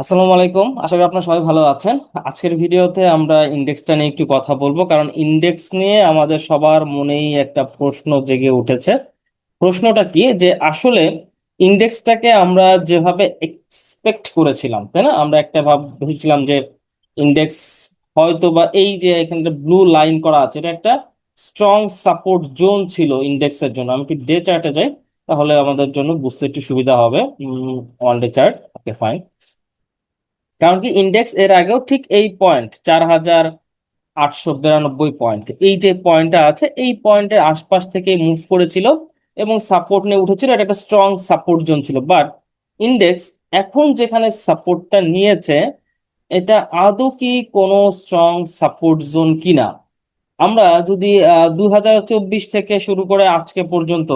আসসালামু আলাইকুম। আশা করি আপনারা সবাই ভালো আছেন। আজকের ভিডিওতে আমরা ইন্ডেক্সটা নিয়ে একটু কথা বলব, কারণ ইন্ডেক্স নিয়ে আমাদের সবার মনেই একটা প্রশ্ন জেগে উঠেছে। প্রশ্নটা কি? যে আসলে ইন্ডেক্সটাকে আমরা যেভাবে এক্সপেক্ট করেছিলাম, তাই না? আমরা একটা ভাব ভেবেছিলাম যে ইন্ডেক্স হয়তো বা এই যে এখানে ব্লু লাইন করা আছে, এটা একটা স্ট্রং সাপোর্ট জোন ছিল ইন্ডেক্সের জন্য। আমি একটু ডে চার্টে যাই? তাহলে আমাদের জন্য বুঝতে একটু সুবিধা হবে। One day chart okay fine কারণ কি ইন্ডেক্স এর আগেও ঠিক এই পয়েন্ট চার হাজার আটশো বিরানব্বই পয়েন্ট এই যে পয়েন্টটা আছে, এই পয়েন্টের আশপাশ থেকে মুভ করেছিল এবং সাপোর্ট নিয়ে উঠেছিল, এটা একটা স্ট্রং সাপোর্ট জোন ছিল। বাট ইন্ডেক্স এখন যেখানে সাপোর্টটা নিয়েছে, এটা আদৌ কি কোনো স্ট্রং সাপোর্ট জোন কিনা? আমরা যদি দুই হাজার চব্বিশ থেকে শুরু করে আজকে পর্যন্ত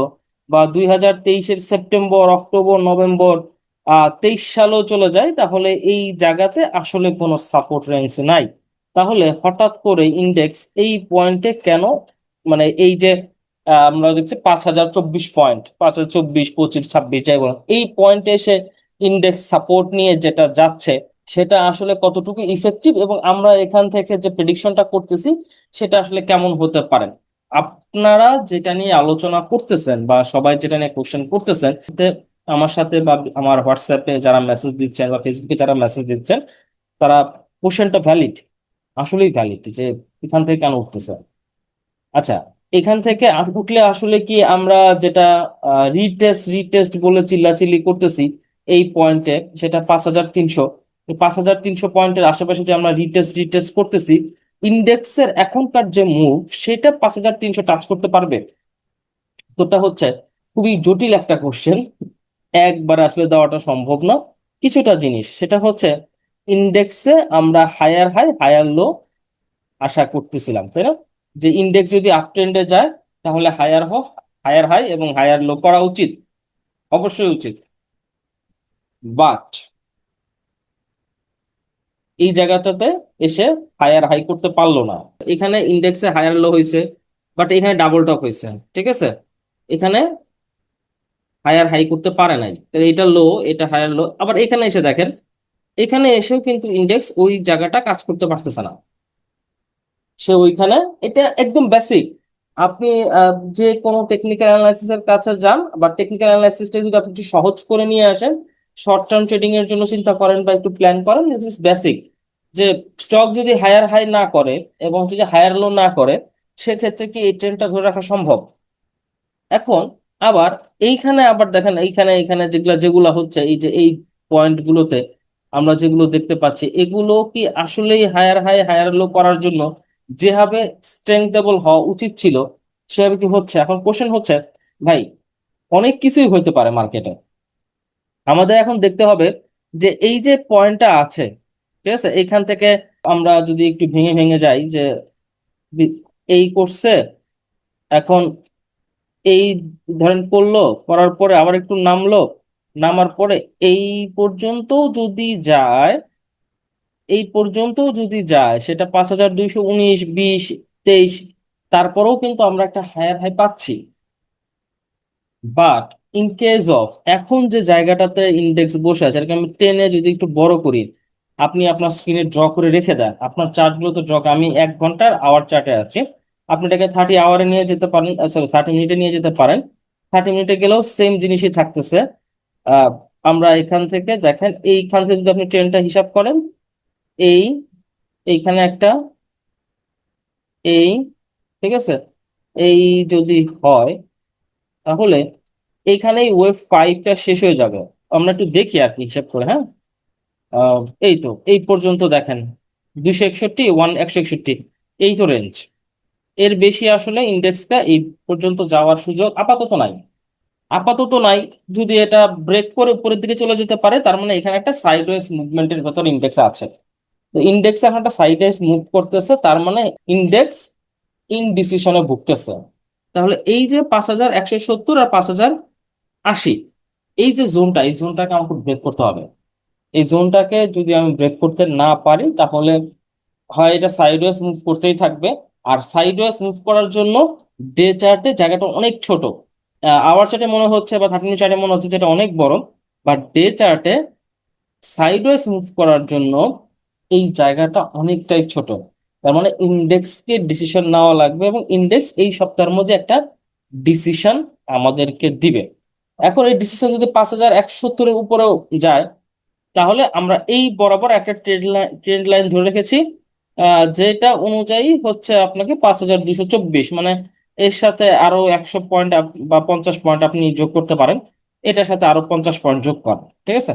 বা দুই হাজার তেইশের সেপ্টেম্বর, অক্টোবর, নভেম্বর তেইশ সালেও চলে যায়, তাহলে এই জায়গাতে আসলে কোনো সাপোর্ট রেঞ্জ নাই। তাহলে হঠাৎ করে ইন্ডেক্স এই পয়েন্টে কেন মানে এই যে আমরা দেখছি পাঁচ হাজার চব্বিশ পয়েন্ট পাঁচ হাজার চব্বিশ, পঁচিশ, ছাব্বিশ, যাই বলেন এই পয়েন্টে এসে ইন্ডেক্স সাপোর্ট নিয়ে যেটা যাচ্ছে, সেটা আসলে কতটুকু ইফেক্টিভ এবং আমরা এখান থেকে যে প্রেডিকশনটা করতেছি, সেটা আসলে কেমন হতে পারে? আপনারা যেটা নিয়ে আলোচনা করতেছেন বা সবাই যেটা নিয়ে কোশ্চেন করতেছেন আমার সাথে বা আমার হোয়াটসঅ্যাপে যারা মেসেজ দিচ্ছেন বা ফেসবুকে যারা মেসেজ দিচ্ছেন, তারা কোশ্চেনটা ভ্যালিড আসলেই ভ্যালিড যে এখান থেকে কেন উঠতেছে? আচ্ছা এখান থেকে উঠলে আসলে কি আমরা যেটা রিটেস্ট রিটেস্ট বলে চিল্লাচিল্লি করতেছি, এই পয়েন্টে সেটা পাঁচ হাজার তিনশো। পাঁচ হাজার তিনশো পয়েন্টের আশেপাশে যে আমরা রিটেস্ট রিটেস্ট করতেছি ইন্ডেক্সের এখনকার যে মুভ সেটা পাঁচ হাজার তিনশো টাচ করতে পারবে? তোটা হচ্ছে খুবই জটিল একটা কোশ্চেন একবার আসলে দেওয়াটা সম্ভব না। কিছুটা জিনিস, সেটা হচ্ছে ইন্ডেক্সে আমরা হায়ার হাই হায়ার লো আশা করতেছিলাম, তাই না? যে ইন্ডেক্স যদি আপ ট্রেন্ডে যায়, তাহলে হায়ার হোক হায়ার হাই এবং হায়ার লো করা উচিত। অবশ্যই উচিত। বাট এই জায়গাটাতে এসে হায়ার হাই করতে পারল না। এখানে ইন্ডেক্সে হায়ার লো হয়েছে বাট এখানে ডাবল টপ হয়েছে, ঠিক আছে? এখানে হায়ার হাই করতে পারে নাই। এটা লো এটা হায়ার লো আবার এখানে এসে দেখেন, এখানে এসেও কিন্তু ইন্ডেক্স ওই জায়গাটা কাজ করতে পারতেছে না। সে ওইখানে, এটা একদম বেসিক আপনি যে কোনো টেকনিক্যাল অ্যানালাইসিসের কাছে যান, বা টেকনিক্যাল অ্যানালাইসিসটা যদি আপনি একটু সহজ করে নিয়ে আসেন শর্ট টার্ম ট্রেডিং এর জন্য চিন্তা করেন বা একটু প্ল্যান করেন দিস ইজ বেসিক যে স্টক যদি হায়ার হাই না করে, এবং যদি হায়ার লো না করে, সেক্ষেত্রে কি এই ট্রেন্ডটা ধরে রাখা সম্ভব? এখন আবার এইখানে আবার দেখেন, এইখানে এইখানে যেগুলা যেগুলা হচ্ছে, এই যে এই পয়েন্টগুলোতে আমরা যেগুলো দেখতে পাচ্ছি, এগুলো কি আসলেই হায়ার হাই হায়ার লো করার জন্য যেভাবে স্ট্রেংথেবল হওয়া উচিত ছিল, সেভাবে কি হচ্ছে? এখন কোশ্চেন হচ্ছে, ভাই, অনেক কিছুই হইতে পারে মার্কেটে আমাদের এখন দেখতে হবে যে এই যে পয়েন্টটা আছে, ঠিক আছে? এইখান থেকে আমরা যদি একটু ভেঙে ভেঙে যাই যে এই করছে এখন এই ধরেন পড়ল, পড়ার পরে আবার একটু নামলো, নামার পরে এই পর্যন্ত যদি যায়, এই পর্যন্ত যদি যায়, সেটা পাঁচ হাজার দুইশো উনিশ, বিশ, তেইশ, তারপরেও কিন্তু আমরা একটা হায়ার হাই পাচ্ছি। বাট ইন কেস অফ এখন যে জায়গাটাতে ইন্ডেক্স বসে আছে আমি টেনে যদি একটু বড় করি, আপনি আপনার স্ক্রিনে ড্র করে রেখে দেন। আপনার চার্টগুলো তো ড্র আমি এক ঘণ্টার আওয়ার চার্টে আছি। আপনি এটাকে থার্টি আওয়ারে নিয়ে যেতে পারেন সরি থার্টি মিনিটে নিয়ে যেতে পারেন। থার্টি মিনিটে গেলেও সেম জিনিসই থাকতেছে। আমরা এখান থেকে দেখেন, এইখান থেকে যদি আপনি ট্রেনটা হিসাব করেন, এই, এইখানে একটা, এই, ঠিক আছে? এই যদি হয়, তাহলে এইখানেই ওয়েভ ফাইভটা শেষ হয়ে যাবে। আমরা একটু দেখি আর কি হিসাব করে হ্যাঁ? এই তো, এই পর্যন্ত দেখেন। দুশো একষট্টি ওয়ান একশো একষট্টি, এই তো রেঞ্জ এর বেশি আসলে ইন্ডেক্সটা এই পর্যন্ত যাওয়ার সুযোগ আপাতত নাই। আপাতত নাই, যদি এটা ব্রেক করে উপরের দিকে চলে যেতে পারে, তার মানে এখানে একটা সাইডওয়েজ মুভমেন্টের ভেতর ইন্ডেক্স আছে। তো ইন্ডেক্স এখন একটা সাইডওয়েজ মুভ করতেছে, তার মানে ইন্ডেক্স ইনডিসিশনে ভুগতেছে। তাহলে এই যে পাঁচ হাজার একশো সত্তর আর পাঁচ হাজার আশি, এই যে জোনটা এই জোনটাকে আমাকে ব্রেক করতে হবে। এই জোনটাকে যদি আমি ব্রেক করতে না পারি, তাহলে হয় এটা সাইডওয়েজ মুভ করতেই থাকবে। আর সাইডওয়েজ মুভ করার জন্য ডে চার্টে জায়গাটা অনেক ছোট। আওয়ার চার্টে মনে হচ্ছে বা থার্টি মিনিট চার্টে মনে হচ্ছে যেটা অনেক বড় বাট ডে চার্টে সাইডওয়েজ মুভ করার জন্য এই জায়গাটা অনেকটাই ছোট। তার মানে ইন্ডেক্সকে ডিসিশন নেওয়া লাগবে এবং ইন্ডেক্স এই সপ্তাহের মধ্যে একটা ডিসিশন আমাদেরকে দিবে। এখন এই ডিসিশন যদি পাঁচ হাজার একসত্তরের উপরেও যায়, তাহলে আমরা এই বরাবর একটা ট্রেন্ড লাইন ধরে রেখেছি। যেটা অনুযায়ী হচ্ছে আপনাকে পাঁচ হাজার দুশো চব্বিশ মানে এর সাথে আরও একশো পয়েন্ট বা পঞ্চাশ পয়েন্ট আপনি যোগ করতে পারেন। এটার সাথে আরও পঞ্চাশ পয়েন্ট যোগ করেন, ঠিক আছে?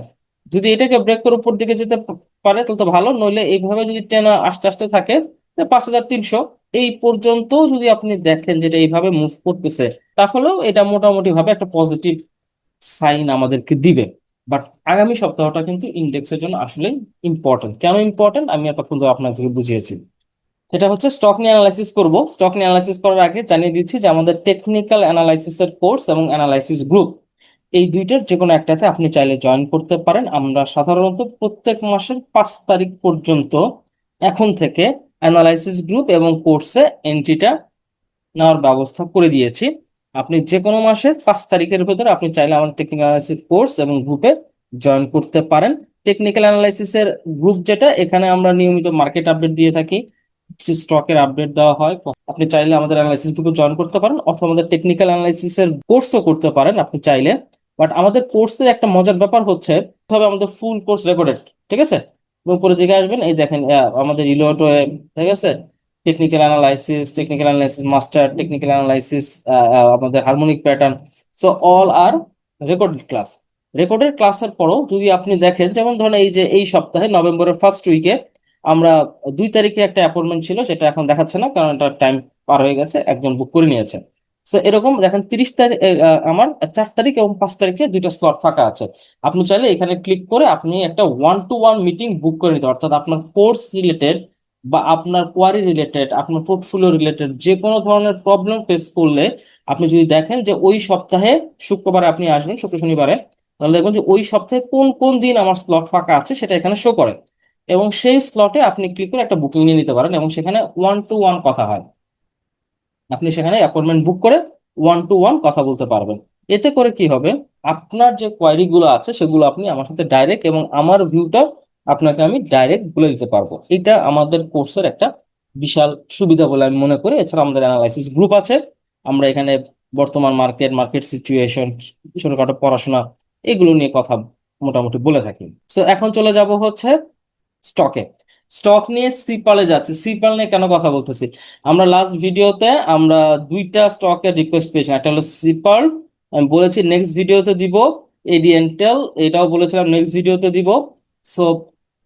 যদি এটাকে ব্রেক করে উপর দিকে যেতে পারে, তাহলে তো ভালো। নইলে এইভাবে যদি টেনা আস্তে আস্তে থাকে পাঁচ হাজার তিনশো, এই পর্যন্ত যদি আপনি দেখেন যেটা এইভাবে মুভ করতেছে, তাহলেও এটা মোটামুটি ভাবে একটা পজিটিভ সাইন আমাদেরকে দিবে। বাট আগামী সপ্তাহটা কিন্তু ইন্ডেক্সের জন্য আসলে ইম্পর্টেন্ট কেন ইম্পর্টেন্ট আমি এতক্ষণ আপনাদেরকে বুঝিয়েছি। এটা হচ্ছে স্টক নিয়ে অ্যানালাইসিস করব। স্টক নিয়ে অ্যানালাইসিস করার আগে জানিয়ে দিচ্ছি যে আমাদের টেকনিক্যাল অ্যানালাইসিসের কোর্স এবং অ্যানালাইসিস গ্রুপ এই দুইটার যে কোনো একটাতে আপনি চাইলে জয়েন করতে পারেন। আমরা সাধারণত প্রত্যেক মাসের পাঁচ তারিখ পর্যন্ত এখন থেকে অ্যানালাইসিস গ্রুপ এবং কোর্সে এন্ট্রিটা নেওয়ার ব্যবস্থা করে দিয়েছি। আপনি যে কোনো মাসের পাঁচ তারিখের ভেতরে আপনি চাইলে আমাদের টেকনিক্যাল অ্যানালাইসিস কোর্স এবং গ্রুপে জয়েন করতে পারেন। টেকনিক্যাল অ্যানালাইসিসের গ্রুপ যেটা, এখানে আমরা নিয়মিত মার্কেট আপডেট দিয়ে থাকি স্টকের আপডেট দেওয়া হয়। আপনি চাইলে আমাদের অ্যানালাইসিস গ্রুপে জয়েন করতে পারেন, অথবা আমাদের টেকনিক্যাল অ্যানালাইসিসের কোর্সও করতে পারেন আপনি চাইলে। বাট আমাদের কোর্সের একটা মজার ব্যাপার হচ্ছে তবে আমাদের ফুল কোর্স রেকর্ডেড ঠিক আছে? এবং উপরের দিকে আসবেন, এই দেখেন আমাদের ইলোটো ঠিক আছে? Technical analysis technical analysis master technical analysis আমাদের harmonic pattern so all are recorded class recorded ক্লাসের পরও যদি আপনি দেখেন, যেমন ধরেন এই যে এই সপ্তাহে নভেম্বরের ফার্স্ট উইকে আমরা দুই তারিখে একটা অ্যাপয়েন্টমেন্ট ছিল, সেটা এখন দেখাচ্ছে না, কারণ এটা টাইম পার হয়ে গেছে, একজন বুক করে নিয়েছে। সো এরকম দেখেন তিরিশ তারিখ আমার চার তারিখ এবং পাঁচ তারিখে দুইটা স্লট ফাঁকা আছে। আপনি চাইলে এখানে ক্লিক করে আপনি একটা one to one meeting book করে নিতে অর্থাৎ আপনার কোর্স রিলেটেড বা আপনার কোয়ারি রিলেটেড আপনার পোর্টফোলিও রিলেটেড যে কোনো ধরনের প্রবলেম ফেস করলে আপনি যদি দেখেন যে ওই সপ্তাহে শুক্রবারে আপনি আসবেন, শুক্র শনিবারে, তাহলে দেখবেন যে ওই সপ্তাহে কোন কোন দিন আমার স্লট ফাঁকা আছে সেটা এখানে শো করে। এবং সেই স্লটে আপনি ক্লিক করে একটা বুকিং নিয়ে নিতে পারেন এবং সেখানে ওয়ান টু ওয়ান কথা হয়। আপনি সেখানে অ্যাপয়েন্টমেন্ট বুক করে ওয়ান টু ওয়ান কথা বলতে পারবেন। এতে করে কি হবে? আপনার যে কোয়ারিগুলো আছে সেগুলো আপনি আমার সাথে ডাইরেক্ট এবং আমার ভিউটা আপনাকে আমি ডাইরেক্ট বলে দিতে পারব। এটা আমাদের কোর্সের একটা বিশাল সুবিধা বলে আমি মনে করি। এছাড়া আমাদের অ্যানালাইসিস গ্রুপ আছে। আমরা এখানে বর্তমান মার্কেট মার্কেট সিচুয়েশন ছোটখাটো পড়াশোনা, এগুলো নিয়ে কথা মোটামুটি বলে থাকি। তো এখন চলে যাব হচ্ছে স্টকে স্টক নিয়ে সিপালে যাচ্ছে। সিপাল নিয়ে কেন কথা বলতেছি? আমরা লাস্ট ভিডিওতে আমরা দুইটা স্টকের রিকোয়েস্ট পেয়েছি। একটা হলো সিপাল আমি বলেছি নেক্সট ভিডিওতে দিব। এডিএনটেল এটাও বলেছিলাম নেক্সট ভিডিওতে দিব। সো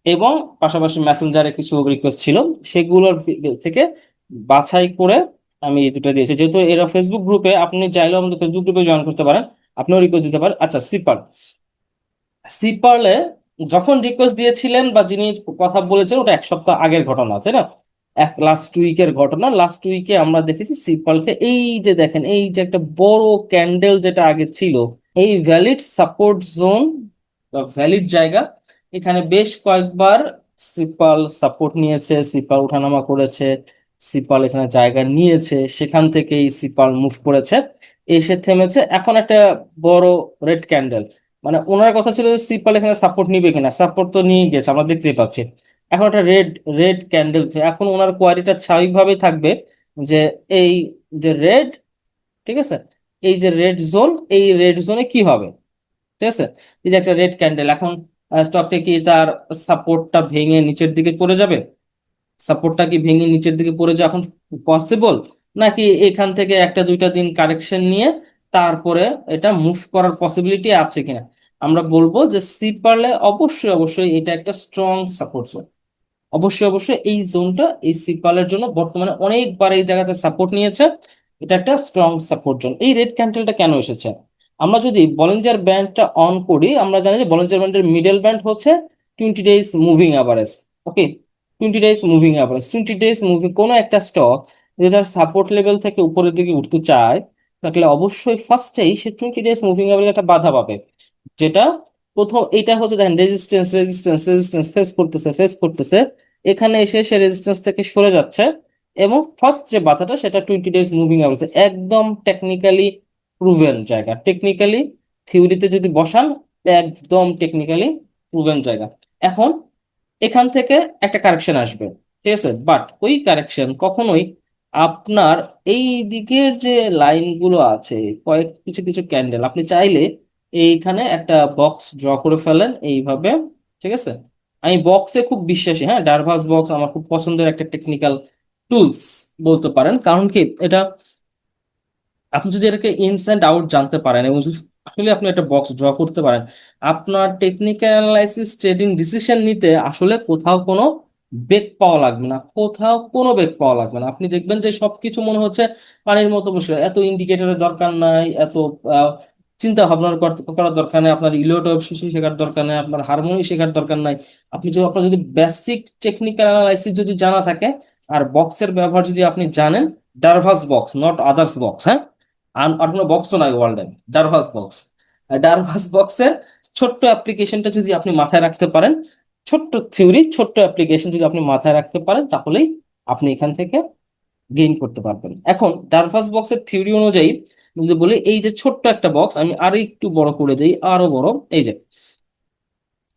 এবং পাশাপাশি মেসেঞ্জারে কিছু রিকোয়েস্ট ছিল, সেগুলোর থেকে বাছাই করে আমি এই দুটো দিয়েছি। যেহেতু এরা ফেসবুক গ্রুপে আপনি চাইলেও আমাদের ফেসবুক গ্রুপে জয়েন করতে পারেন। আপনিও রিকোয়েস্ট দিতে পারেন। আচ্ছা সিপাল সিপালে যখন রিকোয়েস্ট দিয়েছিলেন বা যিনি কথা বলেছেন, ওটা এক সপ্তাহ আগের ঘটনা, তাই না? এক লাস্ট উইকের ঘটনা। লাস্ট উইকে আমরা দেখেছি সিপালকে এই যে দেখেন, এই যে একটা বড় ক্যান্ডেল যেটা আগে ছিল, এই ভ্যালিড সাপোর্ট জোন ভ্যালিড জায়গা এখানে বেশ কয়েকবার সিপাল সাপোর্ট নিয়েছে, সিপাল ওঠানামা করেছে, সিপাল এখানে জায়গা নিয়েছে, সেখান থেকেই সিপাল মুভ করেছে, এসে থেমেছে। এখন একটা বড় রেড ক্যান্ডেল মানে ওনার কথা ছিল যে সিপাল এখানে সাপোর্ট নিবে কিনা। সাপোর্ট তো নিয়ে গেছে, আমরা দেখতেই পাচ্ছি। এখন একটা রেড রেড ক্যান্ডেল এখন ওনার কোয়ারিটা স্বাভাবিকভাবেই থাকবে যে এই যে রেড ঠিক আছে? এই যে রেড জোন এই রেড জোনে কি হবে? ঠিক আছে? এই যে একটা রেড ক্যান্ডেল এখন স্টকটা কি তার সাপোর্টটা ভেঙে নিচের দিকে পড়ে যাবে? সাপোর্টটা কি ভেঙে নিচের দিকে পড়ে যাওয়া এখন পসিবল নাকি এখান থেকে একটা দুইটা দিন কারেকশন নিয়ে তারপরে এটা মুভ করার পসিবিলিটি আছে কিনা? আমরা বলব যে সিপারলে অবশ্যই অবশ্যই এটা একটা স্ট্রং সাপোর্ট জোন অবশ্যই অবশ্যই এই জোনটা এই সিপালের জন্য বর্তমানে অনেকবার এই জায়গাতে সাপোর্ট নিয়েছে। এটা একটা স্ট্রং সাপোর্ট জোন এই রেড ক্যান্ডেলটা কেন এসেছে? আমরা যদি বলিঞ্জার ব্যান্ডটা অন করি, আমরা জানি যে বলিঞ্জার ব্যান্ডের মিডল ব্যান্ড হচ্ছে twenty days moving average okay twenty days moving average twenty days moving কোনো একটা স্টক যদি তার সাপোর্ট লেভেল থেকে উপরের দিকে উঠতে চায়, তাহলে অবশ্যই ফার্স্টেই সে টোয়েন্টি ডেজ মুভিং অ্যাভারেজ একটা বাধা পাবে। যেটা প্রথম, এটা হচ্ছে দেখেন রেজিস্ট্যান্স রেজিস্ট্যান্স রেজিস্ট্যান্স ফেস করতেছে ফেস করতেছে, এখানে এসে সে রেজিস্ট্যান্স থেকে সরে যাচ্ছে এবং ফার্স্ট যে বাধাটা সেটা টোয়েন্টি ডেজ মুভিং অ্যাভারেজ একদম টেকনিক্যালি প্রুভেন জায়গা। টেকনিক্যালি থিওরিতে যদি বসান, একদম টেকনিক্যালি প্রুভেন জায়গা। এখন, এখান থেকে একটা কারেকশন আসবে, ঠিক আছে? বাট ওই কারেকশন কখনোই আপনার এই দিকের যে লাইনগুলো আছে, কয়েক কিছু কিছু ক্যান্ডেল আপনি চাইলে এইখানে একটা বক্স ড্র করে ফেলেন এইভাবে, ঠিক আছে? আমি বক্সে খুব বিশ্বাসী হ্যাঁ? ডারভাস বক্স আমার খুব পছন্দের একটা টেকনিক্যাল টুলস বলতে পারেন। কারণ কি? এটা আপনি যদি এটাকে ইনস অ্যান্ড আউট জানতে পারেন এবং আসলে আপনি একটা বক্স ড্র করতে পারেন, আপনার টেকনিক্যাল অ্যানালাইসিস ট্রেডিং ডিসিশন নিতে আসলে কোথাও কোনো বেগ পাওয়া লাগবে না, কোথাও কোনো বেগ পাওয়া লাগবে না। আপনি দেখবেন যে সবকিছু মনে হচ্ছে পানির মতো বসে এত ইন্ডিকেটরের দরকার নাই, এত চিন্তা ভাবনা করার দরকার নেই, আপনার ইলিওটপ শেখার দরকার নেই, আপনার হারমোনি শেখার দরকার নাই। আপনি যদি, আপনার যদি বেসিক টেকনিক্যাল অ্যানালাইসিস যদি জানা থাকে, আর বক্সের ব্যবহার যদি আপনি জানেন Darvas box not others box হ্যাঁ? আর কোনো বক্সও নাই ওয়ার্ল্ডে ডারভাস বক্স ডারভাস বক্সের ছোট্ট অ্যাপ্লিকেশনটা যদি আপনি মাথায় রাখতে পারেন, ছোট্ট থিওরি ছোট্ট অ্যাপ্লিকেশন যদি আপনি মাথায় রাখতে পারেন, তাহলেই আপনি এখান থেকে গেইন করতে পারবেন। এখন ডারভাস বক্সের থিওরি অনুযায়ী যদি বলি, এই যে ছোট্ট একটা বক্স আমি আরও একটু বড় করে দিই, আরও বড়, এই যে,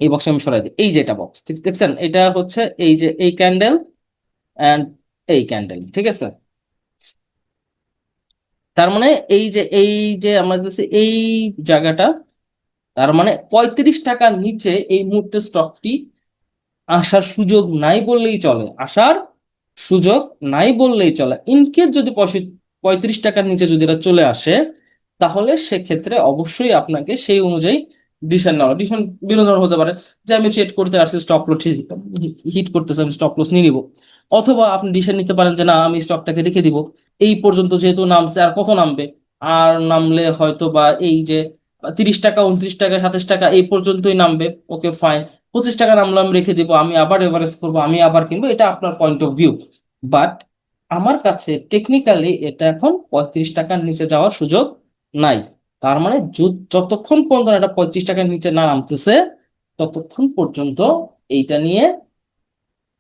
এই বক্সে আমি সরাই দিই, এই যে এটা বক্স ঠিক, দেখছেন? এটা হচ্ছে এই যে, এই ক্যান্ডেল অ্যান্ড এই ক্যান্ডেল ঠিক আছে? তার মানে এই যে এই যে আমরা এই জায়গাটা, তার মানে পঁয়ত্রিশ টাকার নিচে এই মুহূর্তে স্টকটি আসার সুযোগ নাই বললেই চলে। আসার সুযোগ নাই বললেই চলে। ইনকেস যদি পঁয়ত্রিশ টাকার নিচে যদি এটা চলে আসে, তাহলে সেক্ষেত্রে অবশ্যই আপনাকে সেই অনুযায়ী ডিসিশন নেওয়া ডিসিশন বিভিন্ন ধরনের হতে পারে। যে আমি ট্রেড করতে আসছি স্টপ লস হিট করতেছে, আমি স্টপ লস নিয়ে নিব। অথবা আপনি ডিসিশন নিতে পারেন যে, না, আমি স্টকটাকে রেখে দিব। এই পর্যন্ত যেহেতু নামছে, আর কত নামবে? আর নামলে হয়তো বা এই যে তিরিশ টাকা, উনত্রিশ টাকা, সাতাশ টাকা, এই পর্যন্তই নামবে। ওকে ফাইন পঁচিশ টাকা নামলে আমি রেখে দিব, আমি আবার এভারেজ করব, আমি আবার কিনবো, এটা আপনার পয়েন্ট অফ ভিউ বাট আমার কাছে টেকনিক্যালি এটা এখন পঁয়ত্রিশ টাকার নিচে যাওয়ার সুযোগ নাই। তার মানে যতক্ষণ পর্যন্ত এটা পঁয়ত্রিশ টাকার নিচে না নামতেছে, ততক্ষণ পর্যন্ত এইটা নিয়ে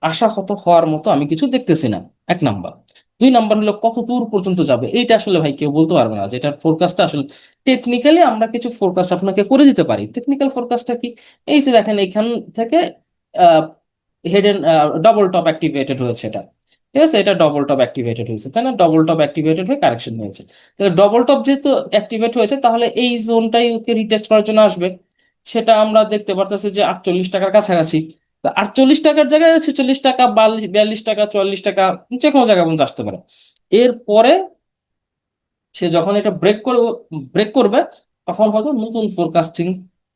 আশাহত হওয়ার মতো আমি কিছু দেখতেছি না। এক নাম্বার। দুই নাম্বার হলো কত দূর পর্যন্ত যাবে? এইটা আসলে ভাই কেউ বলতে পারবে না যেটার ফোরকাস্টটা আসলে টেকনিক্যালি আমরা কিছু ফোরকাস্ট আপনাকে করে দিতে পারি। টেকনিক্যাল ফোরকাস্টটা কি? এই যে দেখেন এখান থেকে হেডেন ডবল টপ অ্যাক্টিভেটেড হয়েছে এটা। ঠিক আছে? এটা ডবল টপ অ্যাক্টিভেটেড হয়েছে, তাই না? ডবল টপ অ্যাক্টিভেটেড হয়ে কারেকশন হয়েছে। ডবল টপ যেহেতু অ্যাক্টিভেট হয়েছে, তাহলে এই জোনটাই ওকে রিটেস্ট করার জন্য আসবে। সেটা আমরা দেখতে পারতেছি যে আটচল্লিশ টাকার কাছাকাছি। আটচল্লিশ টাকার জায়গায় ছেচল্লিশ টাকা বাল্লিশ বিয়াল্লিশ টাকা, চুয়াল্লিশ টাকা, যে কোনো জায়গা পর্যন্ত আসতে পারে। এরপরে সে যখন এটা ব্রেক করে ব্রেক করবে, তখন হয়তো নতুন ফোরকাস্টিং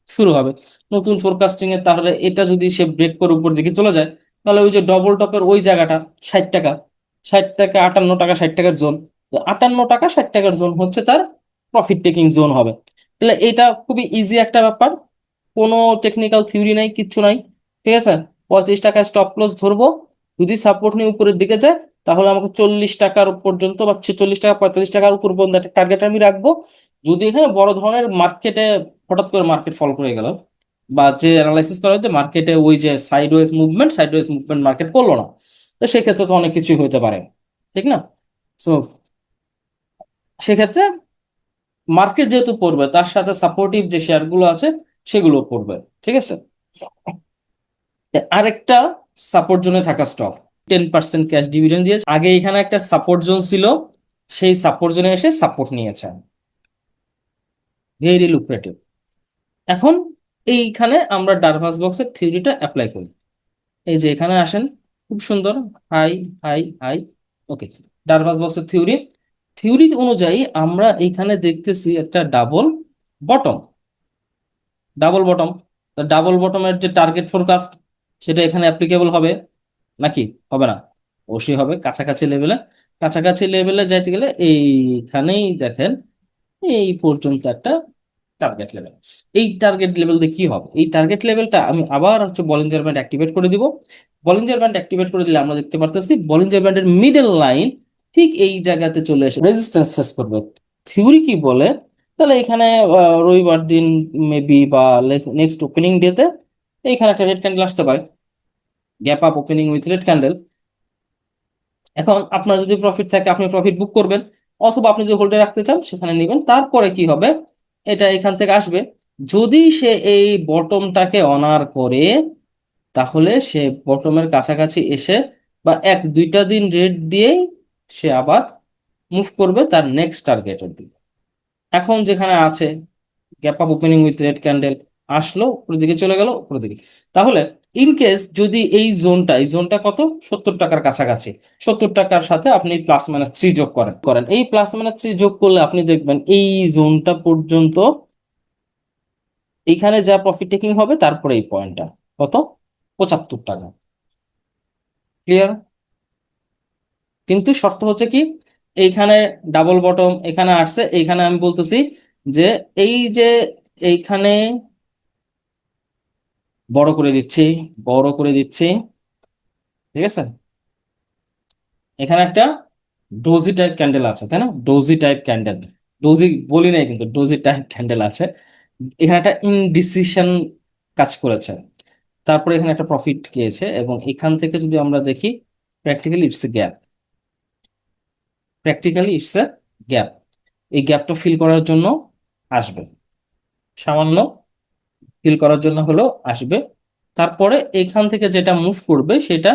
শুরু হবে। নতুন ফোরকাস্টিং এ তাহলে এটা যদি সে ব্রেক করে উপর দিকে চলে যায় তাহলে ওই যে ডবল টপের ওই জায়গাটা, ষাট টাকা ষাট টাকা আটান্ন টাকা, ষাট টাকার জোন আটান্ন টাকা, ষাট টাকার জোন হচ্ছে তার প্রফিট টেকিং জোন হবে। তাহলে এটা খুবই ইজি একটা ব্যাপার। কোনো টেকনিক্যাল থিওরি নাই, কিচ্ছু নাই, ঠিক আছে? পঁয়ত্রিশ টাকায় স্টপ লস ধরবো। যদি সাপোর্ট নিয়ে উপরের দিকে যায়, তাহলে আমাকে চল্লিশ টাকার পর্যন্ত বা ছেচল্লিশ টাকা, পঁয়তাল্লিশ টাকার উপর পর্যন্ত একটা টার্গেট আমি রাখব। যদি এখানে বড় ধরনের মার্কেটে হঠাৎ করে মার্কেট ফল করে গেল বা যে অ্যানালাইসিস করা হয়েছে মার্কেটে ওই যে sideways movement sideways movement market করল না। তো সেক্ষেত্রে তো অনেক কিছুই হতে পারে, ঠিক না? সো সেক্ষেত্রে মার্কেট যেহেতু পড়বে, তার সাথে সাপোর্টিভ যে শেয়ারগুলো আছে, সেগুলো পড়বে, ঠিক আছে? আরেকটা সাপোর্ট জোনে থাকা stock ten percent cash dividend দিয়েছে। আগে এখানে একটা সাপোর্ট জোন ছিল, সেই সাপোর্ট জোনে এসে সাপোর্ট নিয়েছে। ভেরি লুক্রেটিভ এখন এইখানে আমরা ডারভাস বক্সের থিওরিটা অ্যাপ্লাই করি। এই যে এখানে আসেন, খুব সুন্দর high high high okay Darvas বক্সের থিওরি থিওরি অনুযায়ী আমরা এইখানে দেখতেছি একটা double bottom double bottom double বটমের যে টার্গেট ফোরকাস্ট সেটা এখানে অ্যাপ্লিকেবল হবে, নাকি? হবে না। অবশ্যই হবে, কাছাকাছি লেভেলে কাছাকাছি লেভেলে যাইতে গেলে এইখানেই দেখেন, এই পর্যন্ত একটা টার্গেট লেভেল এই টার্গেট লেভেল দিয়ে কি হবে? এই টার্গেট লেভেলটা আমি আবার হচ্ছে বলিঞ্জার ব্যান্ড অ্যাক্টিভেট করে দিব। বলিঞ্জার ব্যান্ড অ্যাক্টিভেট করে দিলে আমরা দেখতে পারতেছি বলিঞ্জার ব্যান্ডের মিডল লাইন ঠিক এই জায়গাতে চলে এসে রেজিস্ট্যান্স ফেস করবে। থিওরি কি বলে? তাহলে এখানে রবিবার দিন মেবি বা নেক্সট ওপেনিং ডেতে এইখানে একটা রেড ক্যান্ডেল আসতে পারে। Gap up opening with red candle এখন আপনার যদি প্রফিট থাকে, আপনি প্রফিট বুক করবেন। অথবা আপনি যদি হোল্ডে রাখতে চান, সেখানে নেবেন। তারপরে কি হবে? এটা এখান থেকে আসবে। যদি সে এই বটমটাকে অনার করে, তাহলে সে বটমের কাছাকাছি এসে বা এক, দুইটা দিন রেট দিয়েই সে আবার মুভ করবে তার নেক্সট টার্গেটের দিকে। এখন যেখানে আছে gap up opening with red candle আসলো, উপরের দিকে চলে গেল উপর দিকে। তাহলে ইন কেস যদি এই জোনটা এই জোনটা কত? সত্তর টাকার কাছাকাছি। সত্তর টাকার সাথে আপনি প্লাস মাইনাস থ্রি যোগ করেন। করেন। এই প্লাস মাইনাস থ্রি যোগ করলে আপনি দেখবেন এই জোনটা পর্যন্ত এইখানে যা প্রফিট টেকিং হবে, তারপরে এই পয়েন্টটা কত? পঁচাত্তর টাকা। ক্লিয়ার কিন্তু শর্ত হচ্ছে কি? এইখানে ডাবল বটম এখানে আসছে। এইখানে আমি বলতেছি যে এই যে এইখানে বড় করে দিচ্ছি, বড় করে দিচ্ছি। ঠিক আছে? এখানে একটা ডোজি টাইপ ক্যান্ডেল আছে, তাই না? ডোজি টাইপ ক্যান্ডেল ডোজি বলি নাই কিন্তু ডোজি টাইপ ক্যান্ডেল আছে। এখানে একটা ইনডিসিশন কাজ করেছে। তারপরে এখানে একটা প্রফিট গিয়েছে এবং এখান থেকে যদি আমরা দেখি practically it's a gap practically it's a gap এই গ্যাপটা ফিল করার জন্য আসবে। সামান্য ফিল করার জন্য হলো আসবে। তারপরে এখান থেকে যেটা মুভ করবে সেটা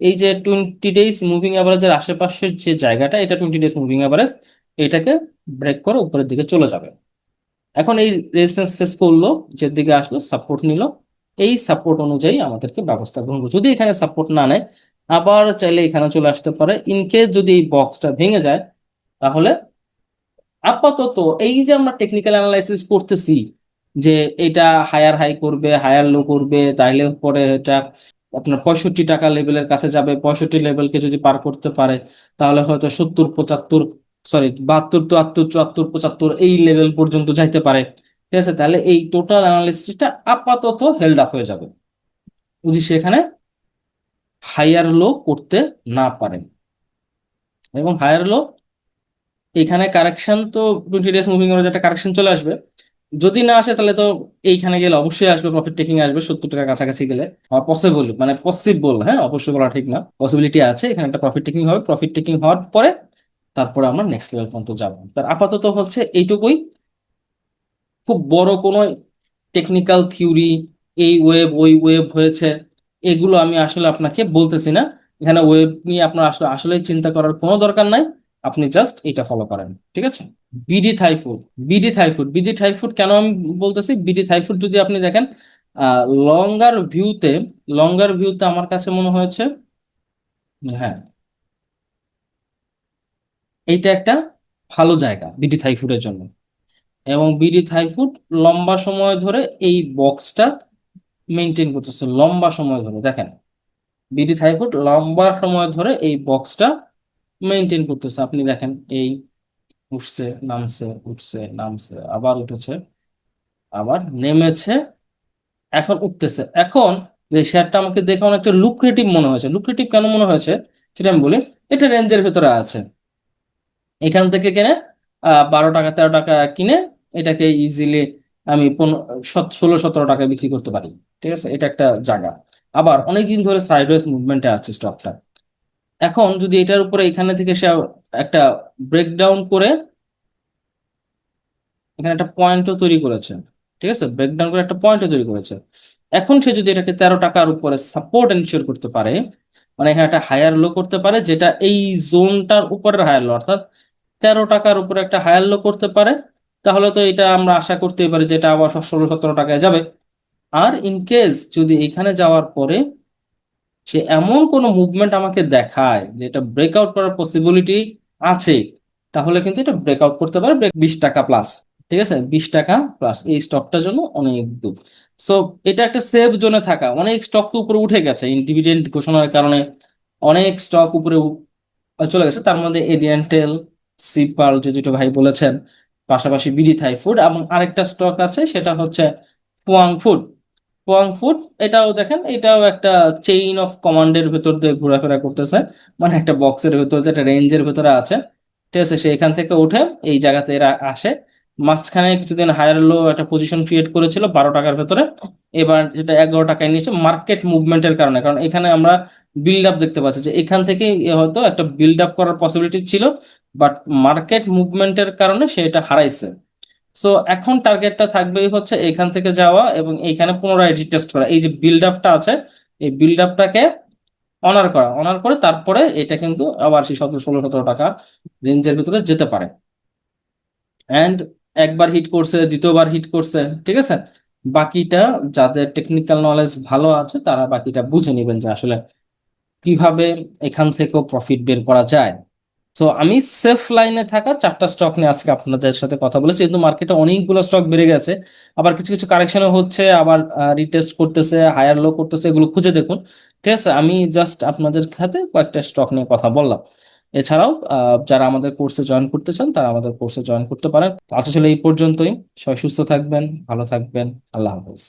এই যে টোয়েন্টি ডেজ মুভিং অ্যাভারেজের আশেপাশের যে জায়গাটা, এটা টোয়েন্টি ডেজ মুভিং অ্যাভারেজ এটাকে ব্রেক করে উপরের দিকে চলে যাবে। এখন এই রেজিস্ট্যান্স ফেস করল যে দিকে আসলো সাপোর্ট নিল। এই সাপোর্ট অনুযায়ী আমাদেরকে ব্যবস্থা গ্রহণ করবে যদি এখানে সাপোর্ট না নেয়, আবার চাইলে এখানে চলে আসতে পারে। ইন কেস যদি এই বক্সটা ভেঙে যায়, তাহলে আপাতত এই যে আমরা টেকনিক্যাল অ্যানালাইসিস করতেছি যে এটা হায়ার হাই করবে হায়ার লো করবে, তাইলে পরে এটা আপনার পঁয়ষট্টি টাকা লেভেলের কাছে যাবে। পঁয়ষট্টি লেভেলকে যদি পার করতে পারে, তাহলে হয়তো সত্তর, পঁচাত্তর সরি বাহাত্তর, চুয়াত্তর চুয়াত্তর, পঁচাত্তর এই লেভেল পর্যন্ত যাইতে পারে। ঠিক আছে? তাহলে এই টোটাল অ্যানালিসিসটা আপাতত হেল্ড আপ হয়ে যাবে। যদি সেখানে হায়ার লো করতে না পারেন এবং হায়ার লো এখানে কারেকশন তো টোয়েন্টি ডেজ মুভিং একটা কারেকশন চলে আসবে। যদি না আসে, তাহলে তো এইখানে গেলে অবশ্যই আসবে প্রফিট টেকিং আসবে, সত্তর টাকার কাছাকাছি গেলে। পসিবল মানে পসিবল হ্যাঁ অবশ্যই বলা ঠিক না। পসিবিলিটি আছে, এখানে একটা প্রফিট টেকিং হবে। প্রফিট টেকিং হওয়ার পরে তারপরে আমরা নেক্সট লেভেল পর্যন্ত যাব। তার আপাতত হচ্ছে এইটুকুই। খুব বড় কোনো টেকনিক্যাল থিওরি এই ওয়েব ওই ওয়েব হয়েছে, এগুলো আমি আসলে আপনাকে বলতেছি না। এখানে ওয়েব নিয়ে আপনার আসলে আসলে চিন্তা করার কোনো দরকার নাই। আপনি জাস্ট এটা ফলো করেন, ঠিক আছে? BD Thai Food BD Thai Food BD Thai Food কেন আমি বলতেছি? বিডি থাইফুড যদি আপনি দেখেন লঙ্গার ভিউতে লঙ্গার ভিউতে আমার কাছে মনে হয়েছে হ্যাঁ এইটা একটা ভালো জায়গা বিডি থাইফুডের জন্য। এবং বিডি থাইফুড লম্বা সময় ধরে এই বক্সটা মেনটেন করতেছে, লম্বা সময় ধরে। দেখেন বিডি থাইফুড লম্বা সময় ধরে এই বক্সটা মেনটেন করতেছে। আপনি দেখেন, এই উঠছে, নামছে উঠছে, নামছে, আবার উঠেছে, আবার নেমেছে, এখন উঠতেছে। এখন যে শেয়ারটা আমাকে দেখে অনেকটা লুক্রেটিভ মনে হয়েছে। লুক্রেটিভ কেন মনে হয়েছে? সেটা আমি বলি, এটা রেঞ্জের ভেতরে আছে। এখান থেকে কিনে বারো টাকা, তেরো টাকা কিনে এটাকে ইজিলি আমি পনেরো ষোলো, সতেরো টাকা বিক্রি করতে পারি। ঠিক আছে? এটা একটা জায়গা। আবার অনেকদিন ধরে সাইডওয়েজ মুভমেন্টে আছে স্টকটা এখন যদি এটার উপরে এখানে থেকে সে একটা ব্রেকডাউন করে, এখানে একটা পয়েন্টও তৈরি করেছে, ঠিক আছে? ব্রেকডাউন করে একটা পয়েন্টও তৈরি করেছে। এখন সে যদি এটাকে তেরো টাকার উপরে সাপোর্ট এনশিওর করতে পারে মানে এখানে একটা হায়ার লো করতে পারে, যেটা এই জোনটার উপরের হায়ার লো অর্থাৎ তেরো টাকার উপরে একটা হায়ার লো করতে পারে, তাহলে তো এটা আমরা আশা করতেই পারি যে এটা আবার ষোলো সতেরো টাকায় যাবে। আর ইন কেস যদি এখানে যাওয়ার পরে সে এমন কোনো মুভমেন্ট আমাকে দেখায় যে এটা ব্রেকআউট করার পসিবিলিটি আছে, তাহলে কিন্তু এটা ব্রেকআউট করতে পারে বিশ টাকা প্লাস ঠিক আছে? বিশ টাকা প্লাস এই স্টকটার জন্য অনেক দূর। সো এটা একটা সেফ জোনে থাকা। অনেক স্টক তো উপরে উঠে গেছে ইন্ডিভিডেন্ট ঘোষণার কারণে অনেক স্টক উপরে চলে গেছে। তার মধ্যে এডিয়ান্টেল সিপাল যে দুটো ভাই বলেছেন, পাশাপাশি বিডি থাই ফুড এবং আরেকটা স্টক আছে, সেটা হচ্ছে পোয়াং ফুড পোয়াং ফুড এটাও দেখেন, এটাও একটা চেইন অফ কমান্ডের ভেতর দিয়ে ঘোরাফেরা করতেছে। মানে একটা বক্সের ভেতর দিয়ে, একটা রেঞ্জের ভেতরে আছে। ঠিক আছে, সে এখান থেকে উঠে এই জায়গাতে এরা আসে। মাঝখানে কিছুদিন হায়ার লো একটা পজিশন ক্রিয়েট করেছিল বারো টাকার ভেতরে। এবার এটা এগারো টাকায় নিয়েছে মার্কেট মুভমেন্টের কারণে। কারণ এখানে আমরা বিল্ড আপ দেখতে পাচ্ছি যে এখান থেকে হয়তো একটা বিল্ড আপ করার পসিবিলিটি ছিল বাট মার্কেট মুভমেন্টের কারণে সে এটা হারাইছে। সো এখন টার্গেটটা থাকবেই হচ্ছে এখান থেকে যাওয়া এবং এইখানে পুনরায় রিটেস্ট করা। এই যে বিল্ড আপটা আছে, এই বিল্ড আপটাকে অনার করা। অনার করে তারপরে এটা কিন্তু আবার সেই সতেরো, ষোলো, সতেরো টাকা রেঞ্জের ভিতরে যেতে পারে। অ্যান্ড একবার হিট করছে, দ্বিতীয়বার হিট করছে, ঠিক আছে? বাকিটা যাদের টেকনিক্যাল নলেজ ভালো আছে, তারা বাকিটা বুঝে নেবেন যে আসলে কীভাবে এখান থেকেও প্রফিট বের করা যায়। তো আমি সেফ লাইনে থাকা চারটা স্টক নিয়ে আজকে আপনাদের সাথে কথা বলেছি। যেহেতু মার্কেটে অনেকগুলো স্টক বেড়ে গেছে, আবার কিছু কিছু কারেকশনও হচ্ছে, আবার রিটেস্ট করতেছে হায়ার লো করতেছে, এগুলো খুঁজে দেখুন। ঠিক আছে, আমি জাস্ট আপনাদের সাথে কয়েকটা স্টক নিয়ে কথা বললাম। এছাড়াও যারা আমাদের কোর্সে জয়েন করতে চান, তারা আমাদের কোর্সে জয়েন করতে পারেন। আচ্ছা ছিল এই পর্যন্তই। সবাই সুস্থ থাকবেন, ভালো থাকবেন। আল্লাহ হাফেজ।